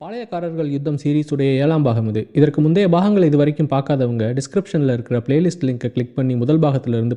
பாளையக்காரர்கள் யுத்தம் சீரீஸுடைய ஏழாம் பாகம் இது. இதற்கு முந்தைய பாகங்கள் இது வரைக்கும் பார்க்காதவங்க டிஸ்கிரிப்ஷனில் இருக்கிற பிளேலிஸ்ட் லிங்கை கிளிக் பண்ணி முதல் பாகத்திலிருந்து இருந்து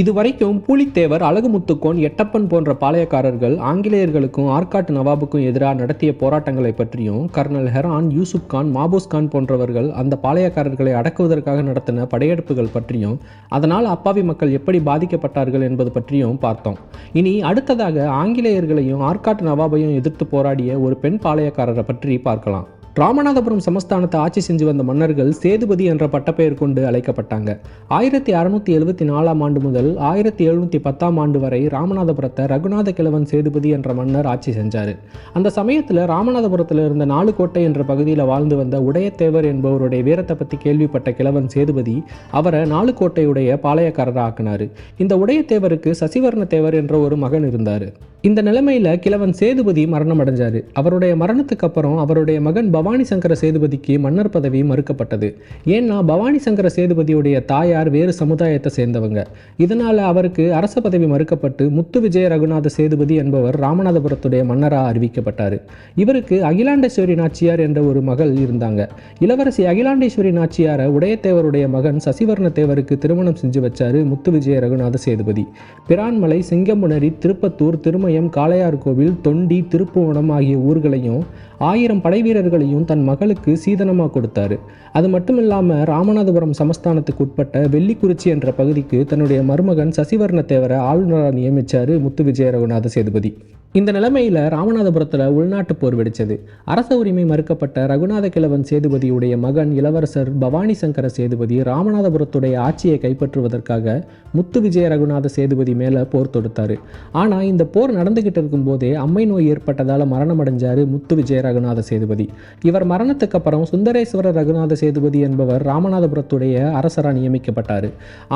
இதுவரைக்கும் பூலித்தேவர் அழகுமுத்துக்கோன் எட்டப்பன் போன்ற பாளையக்காரர்கள் ஆங்கிலேயர்களுக்கும் ஆற்காட்டு நவாபுக்கும் எதிராக நடத்திய போராட்டங்களை பற்றியும் கர்னல் ஹெரான் யூசுப் கான் மாபூஸ் கான் போன்றவர்கள் அந்த பாளையக்காரர்களை அடக்குவதற்காக நடத்தின படையெடுப்புகள் பற்றியும் அதனால் அப்பாவி மக்கள் எப்படி பாதிக்கப்பட்டார்கள் என்பது பற்றியும் பார்த்தோம். இனி அடுத்ததாக ஆங்கிலேயர்களையும் ஆற்காட்டு நவாபையும் எதிர்த்து போராடிய ஒரு பெண் பாளையக்காரரை பற்றி பார்க்கலாம். ராமநாதபுரம் சமஸ்தானத்தை ஆட்சி செஞ்சு வந்த மன்னர்கள் சேதுபதி என்ற பட்டப்பெயர் கொண்டு அழைக்கப்பட்டாங்க. ஆயிரத்தி அறுநூத்தி எழுபத்தி நாலாம் ஆண்டு முதல் ஆயிரத்தி எழுநூத்தி பத்தாம் ஆண்டு வரை ராமநாதபுரத்தை ரகுநாத கிழவன் சேதுபதி என்ற மன்னர் ஆட்சி செஞ்சார். அந்த சமயத்தில் ராமநாதபுரத்தில் இருந்த நாலுக்கோட்டை என்ற பகுதியில் வாழ்ந்து வந்த உடையத்தேவர் என்பவருடைய வீரத்தை பற்றி கேள்விப்பட்ட கிழவன் சேதுபதி அவரை நாலுக்கோட்டையுடைய பாளையக்காரராக ஆக்கினார். இந்த உடையத்தேவருக்கு சசிவர்ண தேவர் என்ற ஒரு மகன் இருந்தார். இந்த நிலைமையில கிழவன் சேதுபதி மரணம் அடைஞ்சார். அவருடைய மரணத்துக்கு அப்புறம் அவருடைய மகன் பவானி சங்கர சேதுபதிக்கு மன்னர் பதவி மறுக்கப்பட்டது. ஏன்னா பவானி சங்கர சேதுபதியுடைய தாயார் வேறு சமுதாயத்தை சேர்ந்தவங்க. இதனால் அவருக்கு அரச பதவி மறுக்கப்பட்டு முத்து விஜய ரகுநாத சேதுபதி என்பவர் ராமநாதபுரத்துடைய மன்னராக அறிவிக்கப்பட்டார். இவருக்கு அகிலாண்டேஸ்வரி நாச்சியார் என்ற ஒரு மகள் இருந்தாங்க. இளவரசி அகிலாண்டேஸ்வரி நாச்சியாரை உடையத்தேவருடைய மகன் சசிவர்ண தேவருக்கு திருமணம் செஞ்சு வச்சாரு முத்து விஜய ரகுநாத சேதுபதி. பிரான்மலை சிங்கமுனரி திருப்பத்தூர் திருமயம் காளையார் கோவில் தொண்டி திருப்புவனம் ஆகிய ஊர்களையும் ஆயிரம் படை வீரர்களையும் தன் மகளுக்கு சீதனமாக கொடுத்தாரு. அது மட்டும் இல்லாமல் ராமநாதபுரம் சமஸ்தானத்துக்கு உட்பட்ட வெள்ளிக்குறிச்சி என்ற பகுதிக்கு தன்னுடைய மருமகன் சசிவர்ணத்தேவரை ஆளுநராக நியமிச்சாரு முத்து விஜய ரகுநாத சேதுபதி. இந்த நிலைமையில் ராமநாதபுரத்தில் உள்நாட்டு போர் வெடிச்சது. அரச உரிமை மறுக்கப்பட்ட ரகுநாத கிழவன் சேதுபதியுடைய மகன் இளவரசர் பவானி சங்கர சேதுபதி ராமநாதபுரத்துடைய ஆட்சியை கைப்பற்றுவதற்காக முத்து விஜய ரகுநாத சேதுபதி மேலே போர் தொடுத்தார். ஆனால் இந்த போர் நடந்துகிட்டு இருக்கும்போதே அம்மை நோய் ஏற்பட்டதால் மரணம் அடைஞ்சார் முத்து விஜய ரகுநாத சேதுபதி. இவர் மரணத்துக்கு அப்புறம் சுந்தரேஸ்வர ரகுநாத சேதுபதி என்பவர் ராமநாதபுரத்துடைய அரசராக நியமிக்கப்பட்டார்.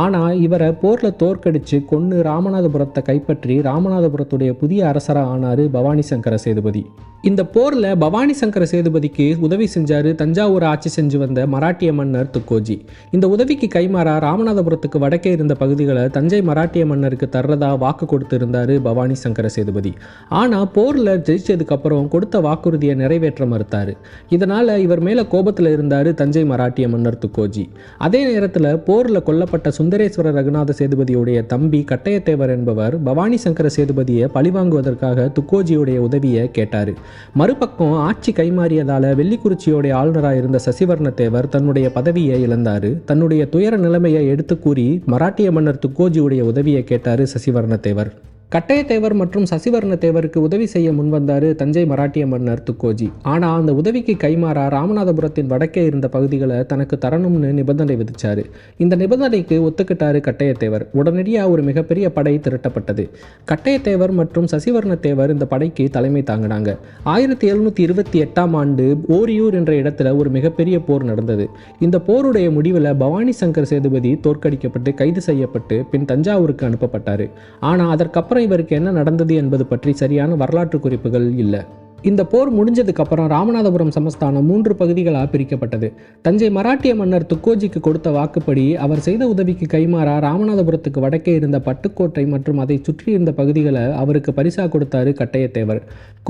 ஆனால் இவரை போரில் தோற்கடித்து கொன்று ராமநாதபுரத்தை கைப்பற்றி ராமநாதபுரத்துடைய புதிய அரசராக ஆனார் பவானி சங்கர சேதுபதி. இந்த போரில் பவானி சங்கர சேதுபதிக்கு உதவி செஞ்சார் தஞ்சாவூர் ஆட்சி செஞ்சு வந்த மராட்டிய மன்னர் துக்கோஜி. இந்த உதவிக்கு கைமாறா ராமநாதபுரத்துக்கு வடக்கே இருந்த பகுதிகளை தஞ்சை மராட்டிய மன்னருக்கு தர்றதா வாக்கு கொடுத்திருந்தாரு பவானி சங்கர சேதுபதி. ஆனால் போரில் ஜெயிச்சதுக்கப்புறம் கொடுத்த வாக்குறுதியை நிறைவேற்ற மறுத்தார். இதனால் இவர் மேலே கோபத்தில் இருந்தார் தஞ்சை மராட்டிய மன்னர் துக்கோஜி. அதே நேரத்தில் போரில் கொல்லப்பட்ட சுந்தரேஸ்வர ரகுநாத சேதுபதியுடைய தம்பி கட்டயத்தேவர் என்பவர் பவானி சங்கர சேதுபதியை பழிவாங்குவதற்காக துக்கோஜியுடைய உதவியை கேட்டார். மறுபக்கம் ஆட்சி கைமாறியதால வெள்ளிக்குறிச்சியோடைய ஆளுநராக இருந்த சசிவர்ணத்தேவர் தன்னுடைய பதவியை இழந்தார். தன்னுடைய துயர நிலைமையை எடுத்து கூறி மராட்டிய மன்னர் துக்கோஜியுடைய உதவியை கேட்டார் சசிவர்ணத்தேவர். கட்டயத்தேவர் மற்றும் சசிவர்ண தேவருக்கு உதவி செய்ய முன்வந்தார் தஞ்சை மராட்டிய மன்னர் துக்கோஜி. ஆனால் அந்த உதவிக்கு கைமாறா ராமநாதபுரத்தின் வடக்கே இருந்த பகுதிகளை தனக்கு தரணும்னு நிபந்தனை விதிச்சார். இந்த நிபந்தனைக்கு ஒத்துக்கிட்டாரு கட்டயத்தேவர். உடனடியாக ஒரு மிகப்பெரிய படை திரட்டப்பட்டது. கட்டயத்தேவர் மற்றும் சசிவர்ண தேவர் இந்த படைக்கு தலைமை தாங்கினாங்க. ஆயிரத்தி எழுநூற்றி இருபத்தி எட்டாம் ஆண்டு ஓரியூர் என்ற இடத்துல ஒரு மிகப்பெரிய போர் நடந்தது. இந்த போருடைய முடிவில் பவானி சங்கர் சேதுபதி தோற்கடிக்கப்பட்டு கைது செய்யப்பட்டு பின் தஞ்சாவூருக்கு அனுப்பப்பட்டார். ஆனால் அதற்கப்புறம் இவருக்கு என்ன நடந்தது என்பது பற்றி சரியான வரலாற்று குறிப்புகள் இல்லை. இந்த போர் முடிஞ்சதுக்கு அப்புறம் ராமநாதபுரம் சமஸ்தானம் மூன்று பகுதிகளாக பிரிக்கப்பட்டது. தஞ்சை மராட்டிய மன்னர் துக்கோஜிக்கு கொடுத்த வாக்குப்படி அவர் செய்த உதவிக்கு கைமாறா ராமநாதபுரத்துக்கு வடக்கே இருந்த பட்டுக்கோட்டை மற்றும் அதை சுற்றி இருந்த பகுதிகளை அவருக்கு பரிசா கொடுத்தாரு கட்டையத்தேவர்.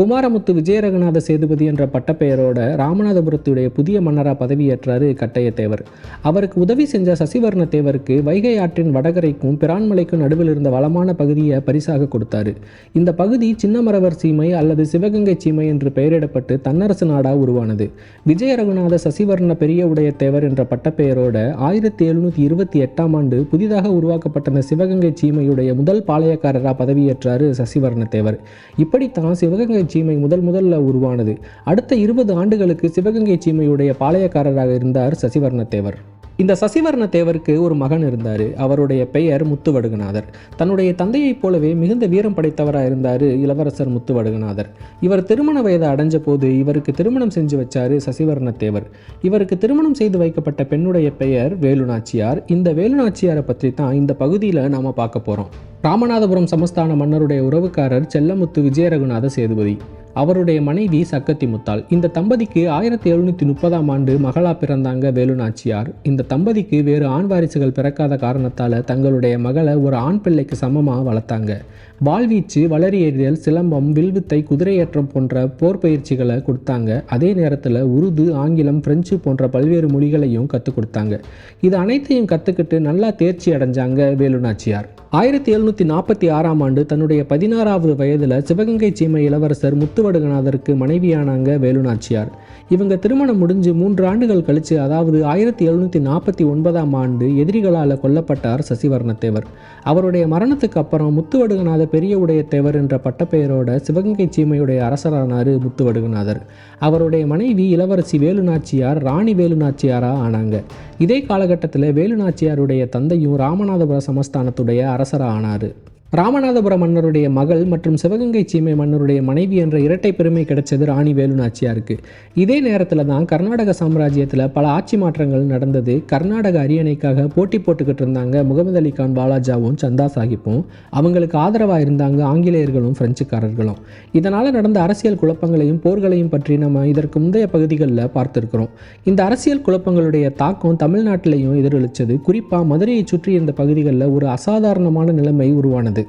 குமாரமுத்து விஜயரகநாத சேதுபதி என்ற பட்டப்பெயரோட ராமநாதபுரத்துடைய புதிய மன்னராக பதவியேற்றாரு கட்டையத்தேவர். அவருக்கு உதவி செஞ்ச சசிவர்ண தேவருக்கு வைகை ஆற்றின் வடகரைக்கும் பிரான்மலைக்கும் நடுவில் இருந்த வளமான பகுதியை பரிசாக கொடுத்தாரு. இந்த பகுதி சின்னமரவர் சீமை அல்லது சிவகங்கை சீமை என்று பெயரிடப்பட்டு தன்னரசு நாடா உருவானது. விஜய ரகுநாத சசிவர்ண பெரிய உடைய தேவர் என்ற பட்டப்பெயரோட ஆயிரத்தி எழுநூற்றி இருபத்தி எட்டாம் ஆண்டு புதிதாக உருவாக்கப்பட்ட இந்த சிவகங்கை சீமையுடைய முதல் பாளையக்காரராக பதவியேற்றார் சசிவர்ண தேவர். இப்படித்தான் சிவகங்கை சீமை முதல் முதல்ல உருவானது. அடுத்த இருபது ஆண்டுகளுக்கு சிவகங்கை சீமையுடைய பாளையக்காரராக இருந்தார் சசிவர்ண தேவர். இந்த சசிவர்ண தேவருக்கு ஒரு மகன் இருந்தார். அவருடைய பெயர் முத்துவடுகநாதர். தன்னுடைய தந்தையைப் போலவே மிகுந்த வீரம் படைத்தவராக இருந்தார் இளவரசர் முத்துவடுகநாதர். இவர் திருமண வயதை அடைஞ்ச போது இவருக்கு திருமணம் செஞ்சு வச்சாரு சசிவர்ண தேவர். இவருக்கு திருமணம் செய்து வைக்கப்பட்ட பெண்ணுடைய பெயர் வேலுநாச்சியார். இந்த வேலுநாச்சியாரை பற்றி தான் இந்த பகுதியில் நாம் பார்க்க போகிறோம் ராமநாதபுரம் சமஸ்தான மன்னருடைய உறவுக்காரர் செல்லமுத்து விஜயரகுநாத சேதுபதி. அவருடைய மனைவி சக்கத்தி முத்தாள் இந்த தம்பதிக்கு ஆயிரத்தி எழுநூற்றி முப்பதாம் ஆண்டு மகளா பிறந்தாங்க வேலுநாச்சியார். இந்த தம்பதிக்கு வேறு ஆண் வாரிசுகள் பிறக்காத காரணத்தால் தங்களுடைய மகளை ஒரு ஆண் பிள்ளைக்கு சமமாக வளர்த்தாங்க. வாழ்வீச்சு வளரியறியல் சிலம்பம் வில்வித்தை குதிரையேற்றம் போன்ற போர் பயிற்சிகளை கொடுத்தாங்க. அதே நேரத்தில் உருது ஆங்கிலம் பிரெஞ்சு போன்ற பல்வேறு மொழிகளையும் கற்றுக் கொடுத்தாங்க. இது அனைத்தையும் கற்றுக்கிட்டு நல்லா தேர்ச்சி அடைஞ்சாங்க வேலுநாச்சியார். ஆயிரத்தி எழுநூற்றி நாற்பத்தி ஆறாம் ஆண்டு தன்னுடைய பதினாறாவது வயதில் சிவகங்கை சீமை இளவரசர் முத்துவடுகநாதருக்கு மனைவியானாங்க வேலுநாச்சியார். இவங்க திருமணம் முடிஞ்சு மூன்று ஆண்டுகள் கழித்து அதாவது ஆயிரத்தி எழுநூற்றி நாற்பத்தி ஒன்பதாம் ஆண்டு எதிரிகளால் கொல்லப்பட்டார் சசிவர்ணத்தேவர். அவருடைய மரணத்துக்கு அப்புறம் முத்துவடுகநாத பெரிய உடையத்தேவர் என்ற பட்டப்பெயரோட சிவகங்கை சீமையுடைய அரசரானார் முத்துவடுகநாதர். அவருடைய மனைவி இளவரசி வேலுநாச்சியார் ராணி வேலுநாச்சியாரா ஆனாங்க. இதே காலகட்டத்தில் வேலுநாச்சியாருடைய தந்தையும் ராமநாதபுர சமஸ்தானத்துடைய அரசராக ஆனார் ராமநாதபுர மன்னருடைய மகள் மற்றும் சிவகங்கை சீமை மன்னருடைய மனைவி என்ற இரட்டை பெருமை கிடைச்சது ராணி வேலுநாச்சியாருக்கு. இதே நேரத்தில் தான் கர்நாடக சாம்ராஜ்யத்தில் பல ஆட்சி மாற்றங்கள் நடந்தது. கர்நாடக அரியணைக்காக போட்டி போட்டுக்கிட்டு இருந்தாங்க முகமது அலி கான் பாலாஜாவும் சந்தா சாஹிப்பும். அவங்களுக்கு ஆதரவாக இருந்தாங்க ஆங்கிலேயர்களும் பிரெஞ்சுக்காரர்களும். இதனால் நடந்த அரசியல் குழப்பங்களையும் போர்களையும் பற்றி நம்ம இதற்கு முந்தைய பகுதிகளில் பார்த்துருக்கிறோம். இந்த அரசியல் குழப்பங்களுடைய தாக்கம் தமிழ்நாட்டிலையும் எதிரொலித்தது குறிப்பாக மதுரையை சுற்றி இருந்த பகுதிகளில் ஒரு அசாதாரணமான நிலைமை உருவானது.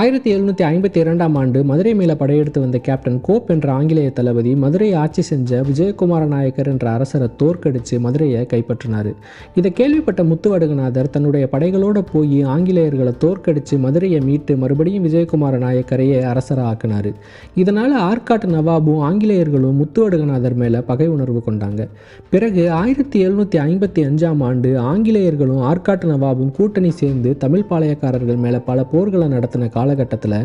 ஆயிரத்தி எழுநூற்றி ஐம்பத்தி இரண்டாம் ஆண்டு மதுரை மேலே படையெடுத்து வந்த கேப்டன் கோப் என்ற ஆங்கிலேய தளபதி மதுரையை ஆட்சி செஞ்ச விஜயகுமார நாயக்கர் என்ற அரசரை தோற்கடித்து மதுரையை கைப்பற்றினார். இதை கேள்விப்பட்ட முத்துவடுகநாதர் தன்னுடைய படைகளோடு போய் ஆங்கிலேயர்களை தோற்கடித்து மதுரையை மீட்டு மறுபடியும் விஜயகுமார நாயக்கரையே அரசராக ஆக்கினார். இதனால் ஆற்காட்டு நவாபும் ஆங்கிலேயர்களும் முத்துவடுகநாதர் மேலே பகை உணர்வு கொண்டாங்க. பிறகு ஆயிரத்தி எழுநூற்றி ஐம்பத்தி அஞ்சாம் ஆண்டு ஆங்கிலேயர்களும் ஆற்காட்டு நவாபும் கூட்டணி சேர்ந்து தமிழ் பாளையக்காரர்கள் மேலே பல போர்களை நடத்தின காலகட்டத்தில்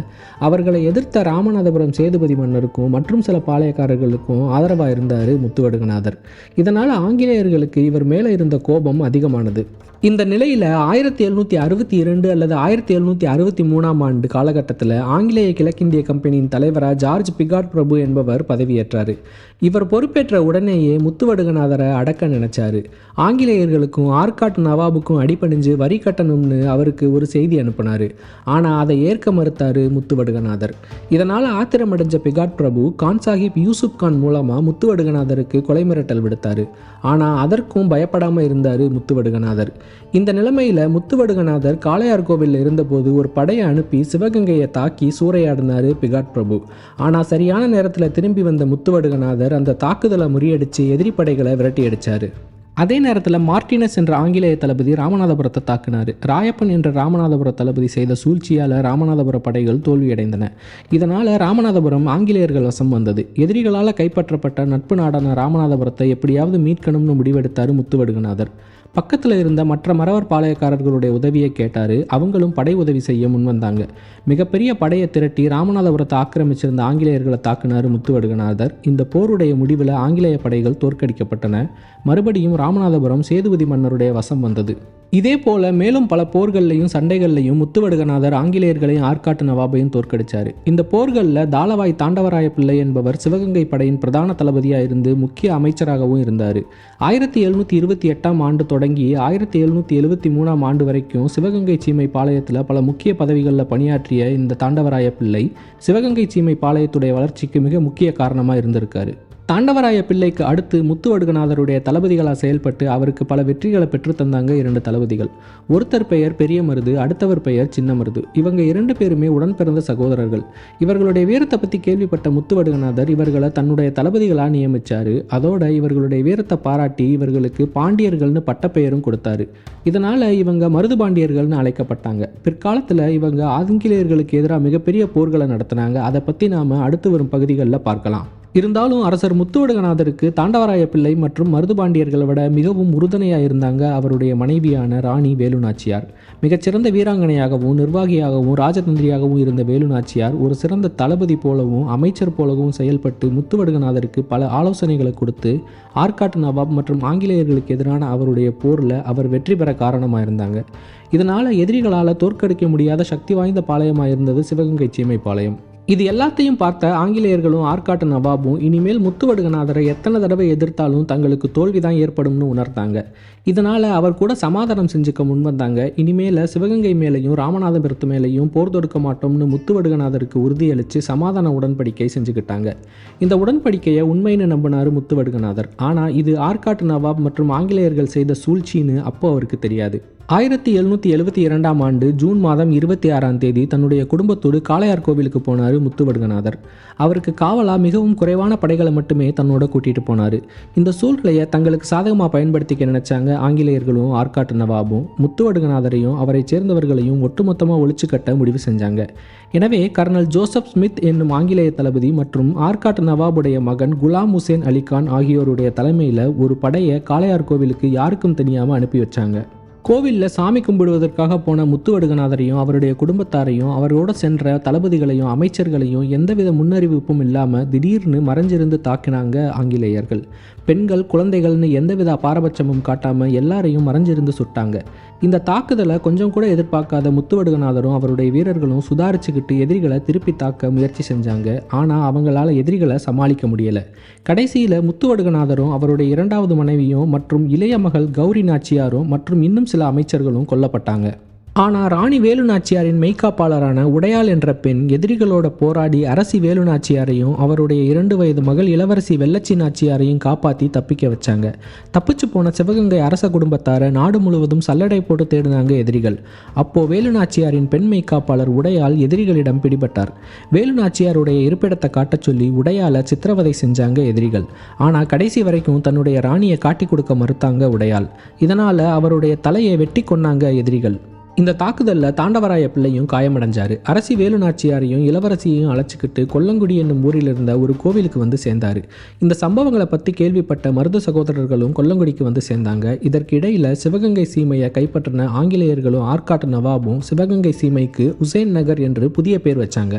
அவர்களை எதிர்த்த ராமநாதபுரம் சேதுபதி மன்னருக்கும் மற்றும் சில பாளையக்காரர்களுக்கும் ஆதரவாக இருந்தார் முத்துவடுகநாதர். இதனால் ஆங்கிலேயர்களுக்கு இவர் மேலே இருந்த கோபம் அதிகமானது. இந்த நிலையில் ஆயிரத்தி எழுநூற்றி அறுபத்தி இரண்டு அல்லது ஆயிரத்தி எழுநூற்றி அறுபத்தி மூணாம் ஆண்டு காலகட்டத்தில் ஆங்கிலேய கிழக்கிந்திய கம்பெனியின் தலைவராக ஜார்ஜ் பிகாட் பிரபு என்பவர் பதவியேற்றார். இவர் பொறுப்பேற்ற உடனேயே முத்துவடுகநாதரை அடக்க நினைச்சாரு. ஆங்கிலேயர்களுக்கும் ஆர்காட் நவாபுக்கும் அடிபணிஞ்சு வரி கட்டணும்னு அவருக்கு ஒரு செய்தி அனுப்பினார். ஆனால் அதை ஏற்க மறுத்தாரு முத்துவடுகநாதர். இதனால் ஆத்திரமடைஞ்ச பிகாட் பிரபு கான் சாஹிப் யூசுப் கான் மூலமாக முத்துவடுகநாதருக்கு கொலை மிரட்டல் விடுத்தாரு. ஆனால் அதற்கும் பயப்படாமல் இருந்தார் முத்துவடுகநாதர். இந்த நிலைமையில் முத்துவடுகநாதர் காளையார் கோவிலில் இருந்தபோது ஒரு படையை அனுப்பி சிவகங்கையை தாக்கி சூறையாடினார் பிகாட் பிரபு. ஆனால் சரியான நேரத்தில் திரும்பி வந்த முத்துவடுகநாதர் அந்த தாக்குதலை முறியடித்து எதிரி படைகளை விரட்டி அடித்தார் அதே நேரத்தில் மார்டினஸ் என்ற ஆங்கிலேய தளபதி ராமநாதபுரத்தை தாக்கினார். ராயப்பன் என்ற ராமநாதபுர தளபதி செய்த சூழ்ச்சியால் ராமநாதபுர படைகள் தோல்வியடைந்தன. இதனால் ராமநாதபுரம் ஆங்கிலேயர்கள் வசம் வந்தது. எதிரிகளால் கைப்பற்றப்பட்ட நட்பு நாடான ராமநாதபுரத்தை எப்படியாவது மீட்கணும்னு முடிவெடுத்தார் முத்துவடுகநாதர். பக்கத்தில் இருந்த மற்ற மறவர் பாளையக்காரர்களுடைய உதவியை கேட்டார். அவங்களும் படை உதவி செய்ய முன்வந்தாங்க. மிகப்பெரிய படையை திரட்டி ராமநாதபுரத்தை ஆக்கிரமிச்சிருந்த ஆங்கிலேயர்களை தாக்குனார் முத்துவடுகநாதர். இந்த போருடைய முடிவில் ஆங்கிலேய படைகள் தோற்கடிக்கப்பட்டன. மறுபடியும் ராமநாதபுரம் சேதுபதி மன்னருடைய வசம் வந்தது. இதே போல மேலும் பல போர்கள்லையும் சண்டைகள்லையும் முத்துவடுகநாதர் ஆங்கிலேயர்களையும் ஆற்காட்டு நவாபையும் தோற்கடிச்சார். இந்த போர்களில் தாளவாய் தாண்டவராய பிள்ளை என்பவர் சிவகங்கை படையின் பிரதான தளபதியாக இருந்து முக்கிய அமைச்சராகவும் இருந்தார். ஆயிரத்தி எழுநூற்றி இருபத்தி எட்டாம் ஆண்டு தொடங்கி ஆயிரத்தி எழுநூற்றி எழுபத்தி மூணாம் ஆண்டு வரைக்கும் சிவகங்கை சீமை பாளையத்தில் பல முக்கிய பதவிகளில் பணியாற்றிய இந்த தாண்டவராய பிள்ளை சிவகங்கை சீமை பாளையத்துடைய வளர்ச்சிக்கு மிக முக்கிய காரணமாக இருந்திருக்காரு. தாண்டவராய பிள்ளைக்கு அடுத்து முத்துவடுகநாதருடைய தளபதிகளாக செயல்பட்டு அவருக்கு பல வெற்றிகளை பெற்று தந்தாங்க இரண்டு தளபதிகள். ஒருத்தர் பெயர் பெரிய மருது அடுத்தவர் பெயர் சின்ன மருது. இவங்க இரண்டு பேருமே உடன் பிறந்த சகோதரர்கள். இவர்களுடைய வீரத்தை பற்றி கேள்விப்பட்ட முத்துவடுகநாதர் இவர்களை தன்னுடைய தளபதிகளாக நியமித்தார் அதோட இவர்களுடைய வீரத்தை பாராட்டி இவர்களுக்கு பாண்டியர்கள்னு பட்டப்பெயரும் கொடுத்தாரு. இதனால் இவங்க மருது பாண்டியர்கள்னு அழைக்கப்பட்டாங்க. பிற்காலத்தில் இவங்க ஆங்கிலேயர்களுக்கு எதிராக மிகப்பெரிய போர்களை நடத்தினாங்க. அதை பற்றி நாம் அடுத்து வரும் பகுதிகளில் பார்க்கலாம். இருந்தாலும் அரசர் முத்துவடுகநாதருக்கு தாண்டவராய பிள்ளை மற்றும் மருதுபாண்டியர்களை விட மிகவும் உறுதுணையாக இருந்தாங்க அவருடைய மனைவியான ராணி வேலுநாச்சியார். மிகச்சிறந்த வீராங்கனையாகவும் நிர்வாகியாகவும் ராஜதந்திரியாகவும் இருந்த வேலுநாச்சியார் ஒரு சிறந்த தளபதி போலவும் அமைச்சர் போலவும் செயல்பட்டு முத்துவடுகநாதருக்கு பல ஆலோசனைகளை கொடுத்து ஆற்காட்டு நவாப் மற்றும் ஆங்கிலேயர்களுக்கு எதிரான அவருடைய போரில் அவர் வெற்றி பெற காரணமாக இருந்தாங்க இதனால் எதிரிகளால் தோற்கடிக்க முடியாத சக்தி வாய்ந்த பாளையமாக இருந்தது சிவகங்கை சீமை பாளையம் இது எல்லாத்தையும் பார்த்த ஆங்கிலேயர்களும் ஆற்காட்டு நவாபும் இனிமேல் முத்துவடுகநாதரை எத்தனை தடவை எதிர்த்தாலும் தங்களுக்கு தோல்விதான் ஏற்படும்னு உணர்ந்தாங்க. இதனால் அவர் கூட சமாதானம் செஞ்சுக்க முன்வந்தாங்க. இனிமேல சிவகங்கை மேலேயும் ராமநாதபுரத்து மேலேயும் போர் தொடுக்க மாட்டோம்னு முத்துவடுகநாதருக்கு உறுதியளித்து சமாதான உடன்படிக்கை செஞ்சுக்கிட்டாங்க. இந்த உடன்படிக்கையை உண்மைன்னு நம்பினார் முத்துவடுகநாதர். ஆனால் இது ஆற்காட்டு நவாப் மற்றும் ஆங்கிலேயர்கள் செய்த சூழ்ச்சின்னு அப்போ அவருக்கு தெரியாது. ஆயிரத்தி எழுநூற்றி எழுபத்தி இரண்டாம் ஆண்டு ஜூன் மாதம் இருபத்தி ஆறாம் தேதி தன்னுடைய குடும்பத்தோடு காளையார் கோவிலுக்கு போனார் முத்துவடுகநாதர் அவருக்கு காவலா மிகவும் குறைவான படைகளை மட்டுமே தன்னோட கூட்டிகிட்டு போனார். இந்த சூழ்நிலையை தங்களுக்கு சாதகமாக பயன்படுத்திக்க நினைச்சாங்க ஆங்கிலேயர்களும் ஆற்காட்டு நவாபும். முத்துவடுகநாதரையும் அவரை சேர்ந்தவர்களையும் ஒட்டுமொத்தமாக ஒழிச்சு கட்ட முடிவு செஞ்சாங்க. எனவே கர்னல் ஜோசப் ஸ்மித் என்னும் ஆங்கிலேய தளபதி மற்றும் ஆற்காட்டு நவாபுடைய மகன் குலாம் ஹுசேன் அலிகான் ஆகியோருடைய தலைமையில் ஒரு படையை காளையார் கோவிலுக்கு யாருக்கும் தெரியாமல் அனுப்பி வச்சாங்க. கோவிலில் சாமி கும்பிடுவதற்காக போன முத்துவடுகநாதரையும் அவருடைய குடும்பத்தாரையும் அவரோட சென்ற தளபதிகளையும் அமைச்சர்களையும் எந்தவித முன்னறிவிப்பும் இல்லாமல் திடீர்னு மறைஞ்சிருந்து தாக்கினாங்க ஆங்கிலேயர்கள். பெண்கள் குழந்தைகள்னு எந்தவித பாரபட்சமும் காட்டாமல் எல்லாரையும் மறைஞ்சிருந்து சுட்டாங்க. இந்த தாக்குதலை கொஞ்சம் கூட எதிர்பார்க்காத முத்துவடுகநாதரும் அவருடைய வீரர்களும் சுதாரிச்சுக்கிட்டு எதிரிகளை திருப்பி தாக்க முயற்சி செஞ்சாங்க. ஆனால் அவங்களால எதிரிகளை சமாளிக்க முடியலை. கடைசியில் முத்துவடுகநாதரும் அவருடைய இரண்டாவது மனைவியும் மற்றும் இளைய மகள் கௌரி நாச்சியாரும் மற்றும் இன்னும் சில அமைச்சர்களும் கொல்லப்பட்டாங்க. ஆனால் ராணி வேலுநாச்சியாரின் மெய்காப்பாளரான உடையாள் என்ற பெண் எதிரிகளோட போராடி அரசி வேலுநாச்சியாரையும் அவருடைய இரண்டு வயது மகள் இளவரசி வெள்ளச்சி நாச்சியாரையும் காப்பாற்றி தப்பிக்க வச்சாங்க. தப்பிச்சு போன சிவகங்கை அரச குடும்பத்தாரை நாடு முழுவதும் சல்லடை போட்டு தேடினாங்க எதிரிகள். அப்போ வேலுநாச்சியாரின் பெண் மெய்காப்பாளர் உடையால் எதிரிகளிடம் பிடிபட்டார். வேலுநாச்சியாருடைய இருப்பிடத்தை காட்டச் சொல்லி உடையால சித்திரவதை செஞ்சாங்க எதிரிகள். ஆனால் கடைசி வரைக்கும் தன்னுடைய ராணியை காட்டி கொடுக்க மறுத்தாங்க உடையால் இதனால் அவருடைய தலையை வெட்டி கொன்னாங்க எதிரிகள். இந்த தாக்குதலில் தாண்டவராய பிள்ளையும் காயமடைஞ்சார். அரசி வேலுநாச்சியாரையும் இளவரசியையும் அழைச்சிக்கிட்டு கொல்லங்குடி என்னும் ஊரில் இருந்த ஒரு கோவிலுக்கு வந்து சேர்ந்தார். இந்த சம்பவங்களை பற்றி கேள்விப்பட்ட மருது சகோதரர்களும் கொல்லங்குடிக்கு வந்து சேர்ந்தாங்க. இதற்கு இடையில் சிவகங்கை சீமையை கைப்பற்றின ஆங்கிலேயர்களும் ஆற்காட்டு நவாபும் சிவகங்கை சீமைக்கு உசேன் நகர் என்று புதிய பேர் வச்சாங்க.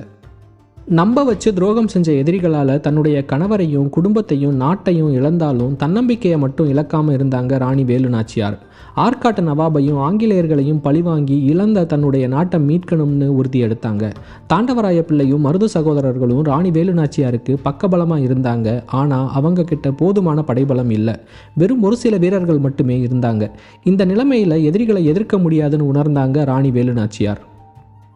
நம்ப வச்சு துரோகம் செஞ்ச எதிரிகளால் தன்னுடைய கணவரையும் குடும்பத்தையும் நாட்டையும் இழந்தாலும் தன்னம்பிக்கையை மட்டும் இழக்காமல் இருந்தாங்க ராணி வேலுநாச்சியார். ஆற்காட்டு நவாபையும் ஆங்கிலேயர்களையும் பழிவாங்கி இழந்த தன்னுடைய நாட்டை மீட்கணும்னு உறுதி எடுத்தாங்க. தாண்டவராய பிள்ளையும் மருது சகோதரர்களும் ராணி வேலுநாச்சியாருக்கு பக்கபலமாக இருந்தாங்க. ஆனால் அவங்க கிட்ட போதுமான படைபலம் இல்லை. வெறும் ஒரு சில வீரர்கள் மட்டுமே இருந்தாங்க. இந்த நிலைமையில் எதிரிகளை எதிர்க்க முடியாதுன்னு உணர்ந்தாங்க ராணி வேலுநாச்சியார்.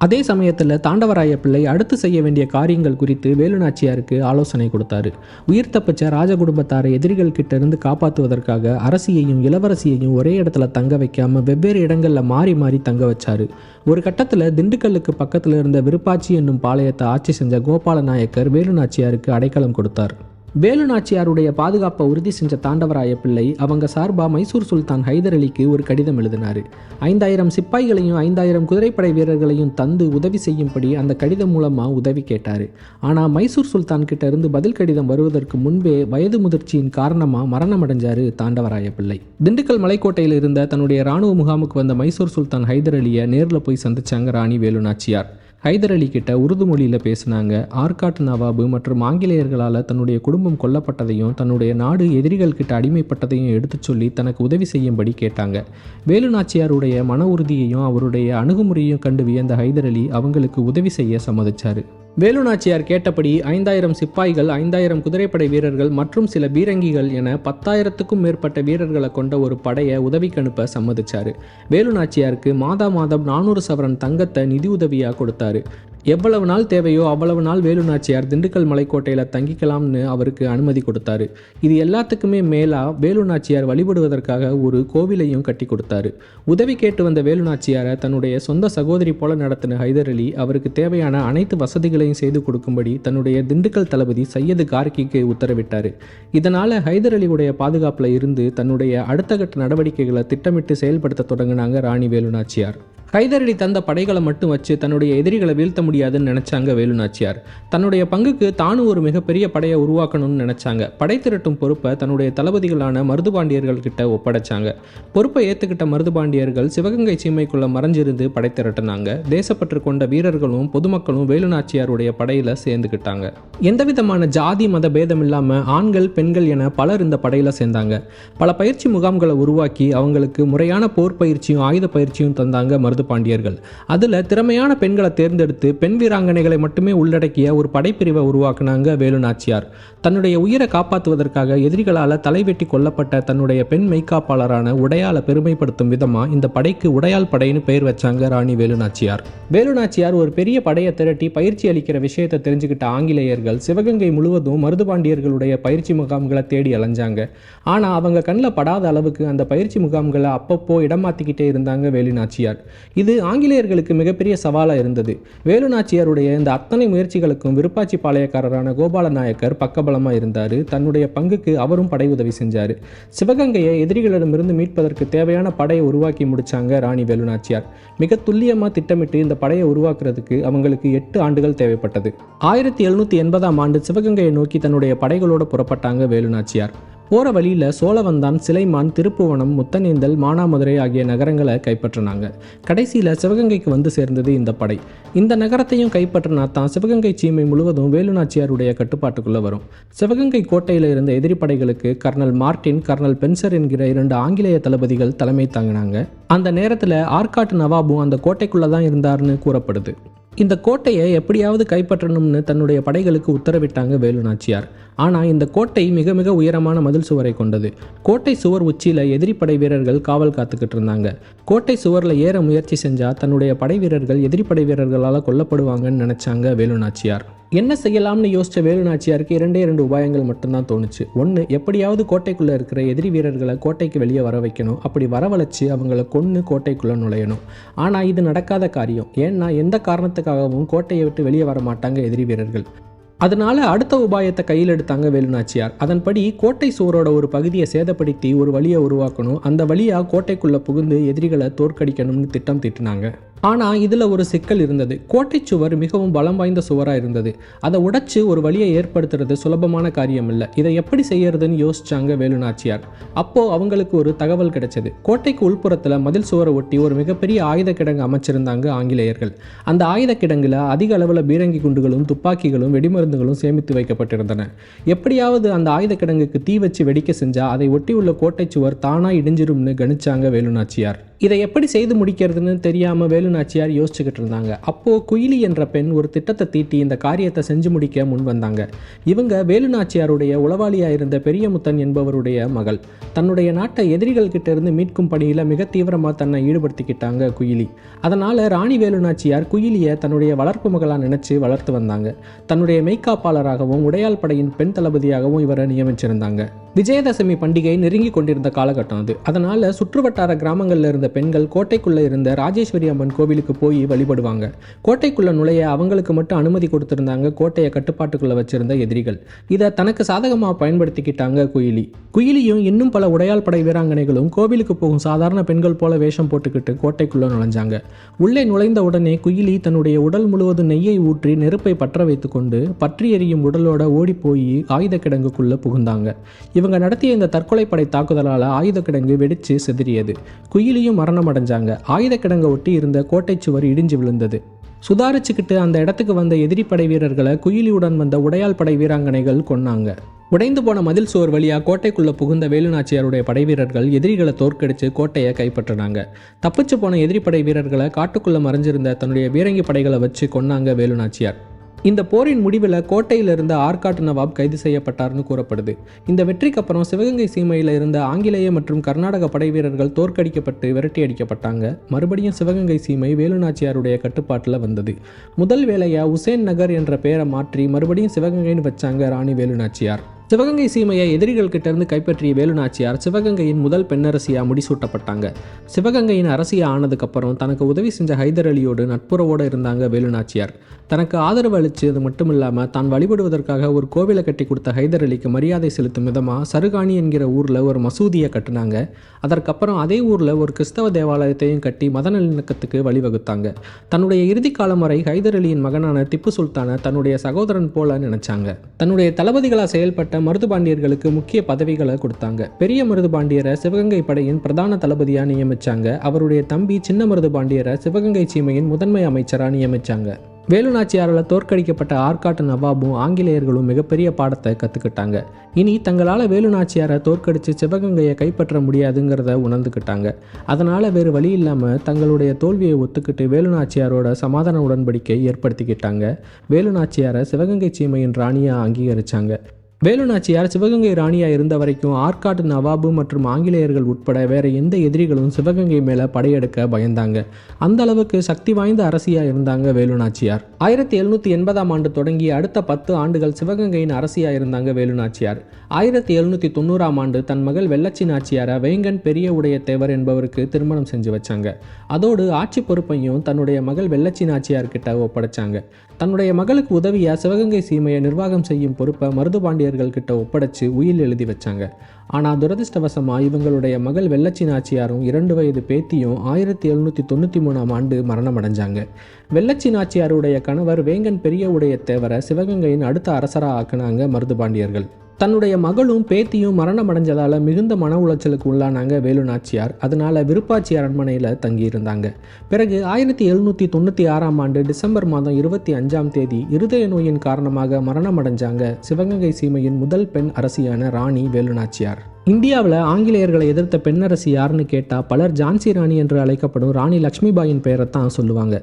அதே சமயத்தில் தாண்டவராய பிள்ளை அடுத்து செய்ய வேண்டிய காரியங்கள் குறித்து வேலுநாச்சியாருக்கு ஆலோசனை கொடுத்தாரு. உயிர் தப்பிச்ச ராஜகுடும்பத்தாரை எதிரிகள் கிட்ட இருந்து காப்பாற்றுவதற்காக அரசியையும் இளவரசியையும் ஒரே இடத்துல தங்க வைக்காம வெவ்வேறு இடங்களில் மாறி மாறி தங்க வச்சாரு. ஒரு கட்டத்தில் திண்டுக்கல்லுக்கு பக்கத்தில் இருந்த விருப்பாச்சி என்னும் பாளையத்தை ஆட்சி செஞ்ச கோபால நாயக்கர் வேலுநாச்சியாருக்கு அடைக்கலம் கொடுத்தார். வேலு நாச்சியாருடைய பாதுகாப்பை உறுதி செஞ்ச தாண்டவராய பிள்ளை அவங்க சார்பா மைசூர் சுல்தான் ஹைதர் அலிக்கு ஒரு கடிதம் எழுதினார். ஐந்தாயிரம் சிப்பாய்களையும் ஐந்தாயிரம் குதிரைப்படை வீரர்களையும் தந்து உதவி செய்யும்படி அந்த கடிதம் மூலமாக உதவி கேட்டார். ஆனால் மைசூர் சுல்தான் கிட்ட இருந்து பதில் கடிதம் வருவதற்கு முன்பே வயது முதிர்ச்சியின் காரணமாக மரணமடைஞ்சார் தாண்டவராய பிள்ளை. திண்டுக்கல் மலைக்கோட்டையில் இருந்த தன்னுடைய இராணுவ முகாமுக்கு வந்த மைசூர் சுல்தான் ஹைதர் அலியை நேரில் போய் சந்திச்சாங்க ராணி வேலு நாச்சியார் ஹைதர் அலி கிட்ட உருது மொழியில் பேசினாங்க. ஆர்காட் நவாபு மற்றும் ஆங்கிலேயர்களால் தன்னுடைய குடும்பம் கொல்லப்பட்டதையும் தன்னுடைய நாடு எதிரிகள் கிட்ட அடிமைப்பட்டதையும் எடுத்துச் சொல்லி தனக்கு உதவி செய்யும்படி கேட்டாங்க. வேலு நாச்சியாருடைய மன உறுதியையும் அவருடைய அணுகுமுறையையும் கண்டு வியந்த ஹைதர் அலி அவங்களுக்கு உதவி செய்ய சம்மதிச்சாரு. வேலுநாச்சியார் கேட்டபடி ஐந்தாயிரம் சிப்பாய்கள் ஐந்தாயிரம் குதிரைப்படை வீரர்கள் மற்றும் சில பீரங்கிகள் என பத்தாயிரத்துக்கும் மேற்பட்ட வீரர்களை கொண்ட ஒரு படையை உதவிக்கு அனுப்ப சம்மதிச்சாரு. வேலுநாச்சியாருக்கு மாதா மாதம் நானூறு சவரன் தங்கத்தை நிதி உதவியாக கொடுத்தாரு. எவ்வளவு நாள் தேவையோ அவ்வளவு நாள் வேலு நாச்சியார் திண்டுக்கல் மலைக்கோட்டையில் தங்கிக்கலாம்னு அவருக்கு அனுமதி கொடுத்தாரு. இது எல்லாத்துக்குமே மேலாக வேலுநாச்சியார் வழிபடுவதற்காக ஒரு கோவிலையும் கட்டி கொடுத்தாரு. உதவி கேட்டு வந்த வேலு நாச்சியாரை தன்னுடைய சொந்த சகோதரி போல நடத்தின ஹைதர் அலி அவருக்கு தேவையான அனைத்து வசதிகளையும் செய்து கொடுக்கும்படி தன்னுடைய திண்டுக்கல் தளபதி சையது கார்கிக்கு உத்தரவிட்டார். இதனால் ஹைதர் அலியுடைய பாதுகாப்பில் இருந்து தன்னுடைய அடுத்த கட்ட நடவடிக்கைகளை திட்டமிட்டு செயல்படுத்த தொடங்கினாங்க ராணி வேலு நாச்சியார் கைதரடி தந்த படைகளை மட்டும் வச்சு தன்னுடைய எதிரிகளை வீழ்த்த முடியாதுன்னு நினைச்சாங்க வேலுநாச்சியார் தன்னுடைய பங்குக்கு தானும் ஒரு மிகப்பெரிய படையை உருவாக்கணும்னு நினைச்சாங்க. படை திரட்டும் பொறுப்பை தன்னுடைய தளபதிகளான மருதுபாண்டியர்கள் கிட்ட ஒப்படைச்சாங்க. பொறுப்பை ஏற்றுக்கிட்ட மருதுபாண்டியர்கள் சிவகங்கை சீமைக்குள்ள மறைஞ்சிருந்து படை திரட்டினாங்க. தேசப்பற்று கொண்ட வீரர்களும் பொதுமக்களும் வேலுநாச்சியாருடைய படையில சேர்ந்துக்கிட்டாங்க எந்த விதமான ஜாதி மத பேதம் இல்லாம ஆண்கள் பெண்கள் என பலர் இந்த படையில சேர்ந்தாங்க. பல பயிற்சி முகாம்களை உருவாக்கி அவங்களுக்கு முறையான போர் பயிற்சியும் ஆயுத பயிற்சியும் தந்தாங்க மருது மருது பாண்டியர்கள். அதில் திறமையான பெண்களை தேர்ந்தெடுத்து பெண் வீராங்கனைகளை மட்டுமே உள்ளடக்கிய ஒரு படைப்பிரிவை உருவாக்குனாங்க வேலு நாச்சியார். தன்னுடைய உயிரை காப்பாற்றுவதற்காக எதிரிகளால் தலைவெட்டி கொல்லப்பட்ட தன்னுடைய பெண் மெய்காப்பாளரான உடையாளை பெருமைப்படுத்தும் விதமாக இந்த படைக்கு உடையாள் படைன்னு பெயர் வச்சாங்க ராணி வேலு நாச்சியார். வேலு நாச்சியார் ஒரு பெரிய படையை திரட்டி பயிற்சி அளிக்கிற விஷயத்தை தெரிஞ்சுக்கிட்ட ஆங்கிலேயர்கள் சிவகங்கை முழுவதும் மருதுபாண்டியர்களுடைய பயிற்சி முகாம்களை தேடி அலைஞ்சாங்க. ஆனால் அவங்க கண்ணில் படாத அளவுக்கு அந்த பயிற்சி முகாம்களை அப்பப்போ இடம் இருந்தாங்க வேலு நாச்சியார். இது ஆங்கிலேயர்களுக்கு மிகப்பெரிய சவாலாக இருந்தது. வேலு நாச்சியாருடைய இந்த அத்தனை முயற்சிகளுக்கும் விருப்பாச்சி பாளையக்காரரான கோபால நாயக்கர் பக்கபலமாக இருந்தார். தன்னுடைய பங்குக்கு அவரும் படை உதவி செஞ்சார். சிவகங்கையை எதிரிகளிடமிருந்து மீட்பதற்கு தேவையான படையை உருவாக்கி முடிச்சாங்க ராணி வேலு நாச்சியார் மிக துல்லியமாக திட்டமிட்டு இந்த படையை உருவாக்குறதுக்கு அவங்களுக்கு எட்டு ஆண்டுகள் தேவைப்பட்டது. ஆயிரத்தி எழுநூற்றி எண்பதாம் ஆண்டு சிவகங்கையை நோக்கி தன்னுடைய படைகளோடு புறப்பட்டாங்க வேலு நாச்சியார் போகிற வழியில் சோழவந்தான் சிலைமான் திருப்புவனம் முத்தனேந்தல் மானாமதுரை ஆகிய நகரங்களை கைப்பற்றினாங்க. கடைசியில் சிவகங்கைக்கு வந்து சேர்ந்தது இந்த படை. இந்த நகரத்தையும் கைப்பற்றினா தான் சிவகங்கை சீமை முழுவதும் வேலுநாச்சியாருடைய கட்டுப்பாட்டுக்குள்ளே வரும். சிவகங்கை கோட்டையில் இருந்த எதிரி படைகளுக்கு கர்னல் மார்ட்டின் கர்னல் பென்சர் என்கிற இரண்டு ஆங்கிலேய தளபதிகள் தலைமை தாங்கினாங்க. அந்த நேரத்தில் ஆற்காட்டு நவாபும் அந்த கோட்டைக்குள்ளே தான் இருந்தார்னு கூறப்படுது. இந்த கோட்டையை எப்படியாவது கைப்பற்றணும்னு தன்னுடைய படைகளுக்கு உத்தரவிட்டாங்க வேலுநாச்சியார் ஆனால் இந்த கோட்டை மிக மிக உயரமான மதில் சுவரை கொண்டது. கோட்டை சுவர் உச்சியில் எதிரி படை வீரர்கள் காவல் காத்துக்கிட்டு இருந்தாங்க. கோட்டை சுவரில் ஏற முயற்சி செஞ்சால் தன்னுடைய படை வீரர்கள் எதிரி படை வீரர்களால் கொல்லப்படுவாங்கன்னு நினச்சாங்க வேலுநாச்சியார் என்ன செய்யலாம்னு யோசிச்ச வேலுநாச்சியாருக்கு இரண்டே இரண்டு உபாயங்கள் மட்டும்தான் தோணுச்சு. ஒன்று எப்படியாவது கோட்டைக்குள்ளே இருக்கிற எதிரி வீரர்களை கோட்டைக்கு வெளியே வர வைக்கணும். அப்படி வரவழைச்சு அவங்கள கொன்று கோட்டைக்குள்ளே நுழையணும். ஆனால் இது நடக்காத காரியம். ஏன்னா எந்த காரணத்துக்காகவும் கோட்டையை விட்டு வெளியே வர மாட்டாங்க எதிரி வீரர்கள். அதனால அடுத்த உபாயத்தை கையில் எடுத்தாங்க வேலுநாச்சியார் அதன்படி கோட்டை சுவரோட ஒரு பகுதியை சேதப்படுத்தி ஒரு வழியை உருவாக்கணும். அந்த வழியாக கோட்டைக்குள்ளே புகுந்து எதிரிகளை தோற்கடிக்கணும்னு திட்டம் திட்டினாங்க. ஆனால் இதில் ஒரு சிக்கல் இருந்தது. கோட்டை சுவர் மிகவும் பலம் வாய்ந்த சுவராக இருந்தது. அதை உடைச்சு ஒரு வழியை ஏற்படுத்துறது சுலபமான காரியம் இல்லை இதை எப்படி செய்யறதுன்னு யோசிச்சாங்க வேலுநாச்சியார். அப்போ அவங்களுக்கு ஒரு தகவல் கிடைச்சது. கோட்டைக்கு உள்புறத்தில் மதில் சுவரை ஒட்டி ஒரு மிகப்பெரிய ஆயுத கிடங்கு அமைச்சிருந்தாங்க ஆங்கிலேயர்கள். அந்த ஆயுத கிடங்குல அதிக அளவில் பீரங்கி குண்டுகளும் துப்பாக்கிகளும் வெடிமருந்துகளும் சேமித்து வைக்கப்பட்டிருந்தன. எப்படியாவது அந்த ஆயுத கிடங்குக்கு தீ வச்சு வெடிக்க செஞ்சால் அதை ஒட்டி உள்ள கோட்டை சுவர் தானாக இடிஞ்சிரும்னு கணிச்சாங்க வேலுநாச்சியார். இதை எப்படி செய்து முடிக்கிறதுன்னு தெரியாமல் நாச்சியார் யோசிச்சுக்கிட்டு இருந்தாங்க. அப்போது குயிலி என்ற பெண் ஒரு திட்டத்தை தீட்டி இந்த காரியத்தை செஞ்சு முடிக்க முன் வந்தாங்க. இவங்க வேலுநாச்சியாருடைய உளவாளியாக இருந்த பெரியமுத்தன் என்பவருடைய மகள். தன்னுடைய நாட்டை எதிரிகள் கிட்ட இருந்து மீட்கும் பணியில் மிக தீவிரமாக தன்னை ஈடுபடுத்திக்கிட்டாங்க குயிலி. அதனால் ராணி வேலு நாச்சியார் குயிலியை தன்னுடைய வளர்ப்பு மகளாக நினச்சி வளர்த்து வந்தாங்க. தன்னுடைய மெய்க்காப்பாளராகவும் உடையாள் படையின் பெண் தளபதியாகவும் இவரை நியமிச்சிருந்தாங்க. விஜயதசமி பண்டிகை நெருங்கி கொண்டிருந்த காலகட்டம் அது. அதனால் சுற்றுவட்டார கிராமங்களில் இருந்த பெண்கள் கோட்டைக்குள்ளே இருந்த ராஜேஸ்வரி அம்மன் கோவிலுக்கு போய் வழிபடுவாங்க. கோட்டைக்குள்ளே நுழைய அவங்களுக்கு மட்டும் அனுமதி கொடுத்திருந்தாங்க கோட்டையை கட்டுப்பாட்டுக்குள்ளே வச்சிருந்த எதிரிகள். இதை தனக்கு சாதகமாக பயன்படுத்திக்கிட்டாங்க குயிலி. குயிலியும் இன்னும் பல உடையாள் படை வீராங்கனைகளும் கோவிலுக்கு போகும் சாதாரண பெண்கள் போல வேஷம் போட்டுக்கிட்டு கோட்டைக்குள்ளே நுழைஞ்சாங்க. உள்ளே நுழைந்த உடனே குயிலி தன்னுடைய உடல் முழுவதும் நெய்யை ஊற்றி நெருப்பை பற்ற வைத்துக்கொண்டு பற்றி எறியும் உடலோட ஓடி போய் ஆயுத கிடங்குக்குள்ளே புகுந்தாங்க. இவங்க நடத்திய இந்த தற்கொலைப்படை தாக்குதலால் ஆயுத கிடங்கு வெடிச்சு செதறியது. குயிலியும் மரணம் அடைஞ்சாங்க. ஆயுத கிடங்கை ஒட்டி இருந்த கோட்டை சுவர் இடிஞ்சு விழுந்தது. சுதாரிச்சுக்கிட்டு அந்த இடத்துக்கு வந்த எதிரி படை வீரர்களை குயிலியுடன் வந்த உடையாள் படை வீராங்கனைகள் கொன்னாங்க. உடைந்து போன மதில் சுவர் வழியாக கோட்டைக்குள்ளே புகுந்த வேலுநாச்சியாருடைய படை வீரர்கள் எதிரிகளை தோற்கடித்து கோட்டையை கைப்பற்றினாங்க. தப்பிச்சு போன எதிரி படை வீரர்களை காட்டுக்குள்ளே மறைஞ்சிருந்த தன்னுடைய பீரங்கி படைகளை வச்சு கொன்னாங்க வேலுநாச்சியார். இந்த போரின் முடிவில் கோட்டையில் இருந்த ஆர்காட் நவாப் கைது செய்யப்பட்டார்னு கூறப்படுது. இந்த வெற்றிக்கு அப்புறம் சிவகங்கை சீமையில் இருந்த ஆங்கிலேய மற்றும் கர்நாடக படை வீரர்கள் தோற்கடிக்கப்பட்டு விரட்டி அடிக்கப்பட்டாங்க. மறுபடியும் சிவகங்கை சீமை வேலுநாச்சியாருடைய கட்டுப்பாட்டில் வந்தது. முதல் வேலையாக உசேன் நகர் என்ற பெயரை மாற்றி மறுபடியும் சிவகங்கைன்னு வச்சாங்க ராணி வேலுநாச்சியார் சிவகங்கை சீமையை எதிரிகள் கிட்டேருந்து கைப்பற்றிய வேலுநாச்சியார் சிவகங்கையின் முதல் பெண்ணரசியாக முடிசூட்டப்பட்டாங்க. சிவகங்கையின் அரசியா ஆனதுக்கப்புறம் தனக்கு உதவி செஞ்ச ஹைதர் அலியோடு நட்புறவோடு இருந்தாங்க வேலுநாச்சியார். தனக்கு ஆதரவு அளிச்சது மட்டுமில்லாமல் மட்டும் இல்லாமல் தான் வழிபடுவதற்காக ஒரு கோவிலை கட்டி கொடுத்த ஹைதர் அலிக்கு மரியாதை செலுத்தும் விதமாக சருகாணி என்கிற ஊரில் ஒரு மசூதியை கட்டினாங்க. அதற்கப்புறம் அதே ஊரில் ஒரு கிறிஸ்தவ தேவாலயத்தையும் கட்டி மத நல்லிணக்கத்துக்கு வழிவகுத்தாங்க. தன்னுடைய இறுதி காலம் வரை ஹைதர் அலியின் மகனான திப்பு சுல்தானை தன்னுடைய சகோதரன் போல நினைச்சாங்க. தன்னுடைய தளபதிகளாக செயல்பட்ட மருதுபாண்டியர்களுக்கு முக்கிய பதவிகளை கொடுத்தாங்க. பெரிய மருதுபாண்டியரை சிவகங்கை படையின் பிரதான தளபதியாக நியமிச்சாங்க. அவருடைய தம்பி சின்ன மருதுபாண்டியரை சிவகங்கை சீமையின் முதன்மை அமைச்சராக நியமிச்சாங்க. வேலுநாச்சியாரால் தோற்கடிக்கப்பட்ட ஆற்காட்டு நவாபும் ஆங்கிலேயர்களும் மிகப்பெரிய பாடத்தை கற்றுக்கிட்டாங்க இனி தங்களால் வேலுநாச்சியாரை தோற்கடித்து சிவகங்கையை கைப்பற்ற முடியாதுங்கிறத உணர்ந்துக்கிட்டாங்க. அதனால் வேறு வழி இல்லாமல் தங்களுடைய தோல்வியை ஒத்துக்கிட்டு வேலுநாச்சியாரோட சமாதான உடன்படிக்கை ஏற்படுத்திக்கிட்டாங்க. வேலுநாச்சியாரை சிவகங்கை சீமையின் ராணியாக அங்கீகரித்தாங்க வேலுநாச்சியார் சிவகங்கை ராணியாக இருந்த வரைக்கும் ஆற்காட்டு நவாபு மற்றும் ஆங்கிலேயர்கள் உட்பட வேற எந்த எதிரிகளும் சிவகங்கை மேலே படையெடுக்க பயந்தாங்க. அந்த அளவுக்கு சக்தி வாய்ந்த அரசியாக இருந்தாங்க வேலுநாச்சியார். ஆயிரத்தி எழுநூற்றி எண்பதாம் ஆண்டு தொடங்கி அடுத்த பத்து ஆண்டுகள் சிவகங்கையின் அரசியாக இருந்தாங்க வேலுநாச்சியார். ஆயிரத்தி எழுநூத்தி தொண்ணூறாம் ஆண்டு தன் மகள் வெள்ளச்சி நாச்சியாரை வேங்கன் பெரிய உடைய தேவர் என்பவருக்கு திருமணம் செஞ்சு வச்சாங்க. அதோடு ஆட்சி பொறுப்பையும் தன்னுடைய மகள் வெள்ளச்சி நாச்சியார் கிட்ட ஒப்படைச்சாங்க. தன்னுடைய மகளுக்கு உதவியாக சிவகங்கை சீமையை நிர்வாகம் செய்யும் பொறுப்பை மருதுபாண்டியர்கள் கிட்ட ஒப்படைச்சு உயில் எழுதி வச்சாங்க. ஆனால் துரதிர்ஷ்டவசமா இவங்களுடைய மகள் வெள்ளச்சி நாச்சியாரும் இரண்டு வயது பேத்தியும் ஆயிரத்தி எழுநூற்றி தொண்ணூற்றி மூணாம் ஆண்டு மரணம் அடைஞ்சாங்க வெள்ளச்சி நாச்சியாருடைய கணவர் வேங்கன் பெரிய உடைய தேவரை சிவகங்கையின் அடுத்த அரசராக ஆக்குனாங்க மருதுபாண்டியர்கள் தன்னுடைய மகளும் பேத்தியும் மரணம் அடைஞ்சதால் மிகுந்த மன உளைச்சலுக்கு உள்ளானாங்க வேலு நாச்சியார். அதனால விருப்பாச்சி அரண்மனையில் தங்கியிருந்தாங்க. பிறகு ஆயிரத்தி எழுநூற்றி தொண்ணூற்றி ஆறாம் ஆண்டு டிசம்பர் மாதம் இருபத்தி அஞ்சாம் தேதி இருதய நோயின் காரணமாக மரணம் அடைஞ்சாங்க சிவகங்கை சீமையின் முதல் பெண் அரசியான ராணி வேலு நாச்சியார். இந்தியாவில் ஆங்கிலேயர்களை எதிர்த்த பெண்ணரசி யாருன்னு கேட்டால் பலர் ஜான்சி ராணி என்று அழைக்கப்படும் ராணி லக்ஷ்மிபாயின் பெயரை தான் சொல்லுவாங்க.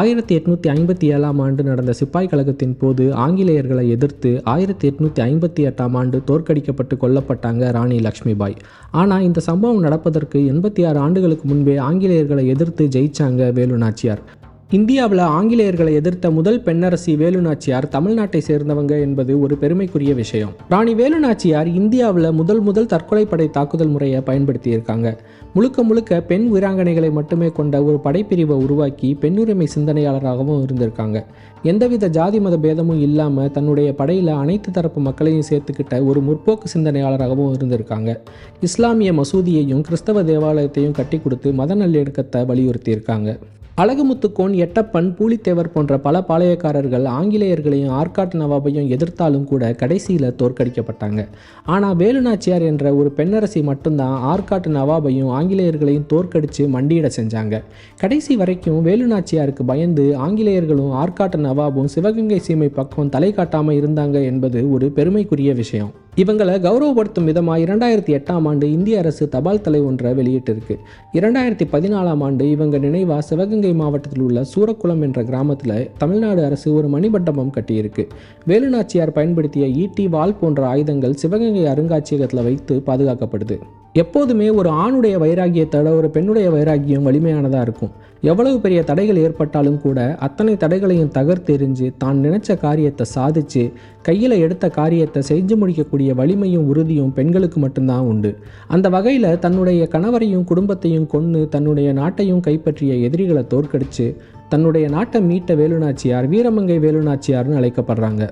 ஆயிரத்தி எட்நூற்றி ஐம்பத்தி ஏழாம் ஆண்டு நடந்த சிப்பாய் கழகத்தின் போது ஆங்கிலேயர்களை எதிர்த்து ஆயிரத்தி எட்நூற்றி ஐம்பத்தி எட்டாம் ஆண்டு தோற்கடிக்கப்பட்டு கொல்லப்பட்டாங்க ராணி லக்ஷ்மிபாய். ஆனால் இந்த சம்பவம் நடப்பதற்கு எண்பத்தி ஆறு ஆண்டுகளுக்கு முன்பே ஆங்கிலேயர்களை எதிர்த்து ஜெயிச்சாங்க வேலு நாச்சியார். இந்தியாவில் ஆங்கிலேயர்களை எதிர்த்த முதல் பெண்ணரசி வேலுநாச்சியார் தமிழ்நாட்டை சேர்ந்தவங்க என்பது ஒரு பெருமைக்குரிய விஷயம். ராணி வேலுநாச்சியார் இந்தியாவில் முதல் முதல் தற்கொலைப்படை தாக்குதல் முறையை பயன்படுத்தியிருக்காங்க. முழுக்க முழுக்க பெண் வீராங்கனைகளை மட்டுமே கொண்ட ஒரு படைப்பிரிவை உருவாக்கி பெண்ணுரிமை சிந்தனையாளராகவும் இருந்திருக்காங்க. எந்தவித ஜாதி மத பேதமும் இல்லாமல் தன்னுடைய படையில் அனைத்து தரப்பு மக்களையும் சேர்த்துக்கிட்ட ஒரு முற்போக்கு சிந்தனையாளராகவும் இருந்திருக்காங்க. இஸ்லாமிய மசூதியையும் கிறிஸ்தவ தேவாலயத்தையும் கட்டி கொடுத்து மத நல்லிணக்கத்தை வலியுறுத்தியிருக்காங்க. அழகுமுத்துக்கோன் எட்டப்பன் பூலித்தேவர் போன்ற பல பாளையக்காரர்கள் ஆங்கிலேயர்களையும் ஆற்காட்டு நவாபையும் எதிர்த்தாலும் கூட கடைசியில் தோற்கடிக்கப்பட்டாங்க. ஆனால் வேலுநாச்சியார் என்ற ஒரு பெண்ணரசி மட்டும்தான் ஆற்காட்டு நவாபையும் ஆங்கிலேயர்களையும் தோற்கடித்து மண்டியிட செஞ்சாங்க. கடைசி வரைக்கும் வேலுநாச்சியாருக்கு பயந்து ஆங்கிலேயர்களும் ஆற்காட்டு நவாபும் சிவகங்கை சீமை பக்கம் தலை காட்டாமல் இருந்தாங்க என்பது ஒரு பெருமைக்குரிய விஷயம். இவங்களை கௌரவப்படுத்தும் விதமாக இரண்டாயிரத்தி எட்டாம் ஆண்டு இந்திய அரசு தபால் தலை ஒன்றை வெளியிட்டிருக்கு. இரண்டாயிரத்தி பதினாலாம் ஆண்டு இவங்க நினைவாக சிவகங்கை மாவட்டத்தில் உள்ள சூரக்குளம் என்ற கிராமத்தில் தமிழ்நாடு அரசு ஒரு மணிமண்டபம் கட்டியிருக்கு. வேலுநாச்சியார் பயன்படுத்திய ஈட்டி வால் போன்ற ஆயுதங்கள் சிவகங்கை அருங்காட்சியகத்தில் வைத்து பாதுகாக்கப்படுது. எப்போதுமே ஒரு ஆணுடைய வைராகியத்தோட ஒரு பெண்ணுடைய வைராகியம் வலிமையானதாக இருக்கும். எவ்வளவு பெரிய தடைகள் ஏற்பட்டாலும் கூட அத்தனை தடைகளையும் தகர்த்தெறிஞ்சு தான் நினைச்ச காரியத்தை சாதிச்சு கையில் எடுத்த காரியத்தை செஞ்சு முடிக்கக்கூடிய வலிமையும் உறுதியும் பெண்களுக்கு மட்டும்தான் உண்டு. அந்த வகையில் தன்னுடைய கணவரையும் குடும்பத்தையும் கொன்று தன்னுடைய நாட்டையும் கைப்பற்றிய எதிரிகளை தோற்கடிச்சு தன்னுடைய நாட்டை மீட்ட வேலுநாச்சியார் வீரமங்கை வேலுநாச்சியார்னு அழைக்கப்படுறாங்க.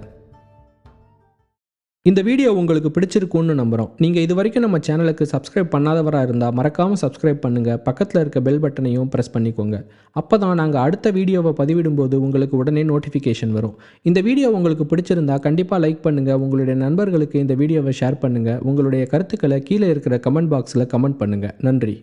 இந்த வீடியோ உங்களுக்கு பிடிச்சிருக்கும்னு நம்புகிறோம் நீங்கள் இது வரைக்கும் நம்ம சேனலுக்கு சப்ஸ்கிரைப் பண்ணாதவராக இருந்தால் மறக்காமல் சப்ஸ்கிரைப் பண்ணுங்கள் பக்கத்தில் இருக்க பெல் பட்டனையும் ப்ரெஸ் பண்ணிக்கோங்க. அப்போ தான் நாங்கள் அடுத்த வீடியோவை பதிவிடும்போது உங்களுக்கு உடனே நோட்டிஃபிகேஷன் வரும். இந்த வீடியோ உங்களுக்கு பிடிச்சிருந்தா கண்டிப்பாக லைக் பண்ணுங்கள் உங்களுடைய நண்பர்களுக்கு இந்த வீடியோவை ஷேர் பண்ணுங்கள் உங்களுடைய கருத்துக்களை கீழே இருக்கிற கமெண்ட் பாக்ஸில் கமெண்ட் பண்ணுங்கள் நன்றி.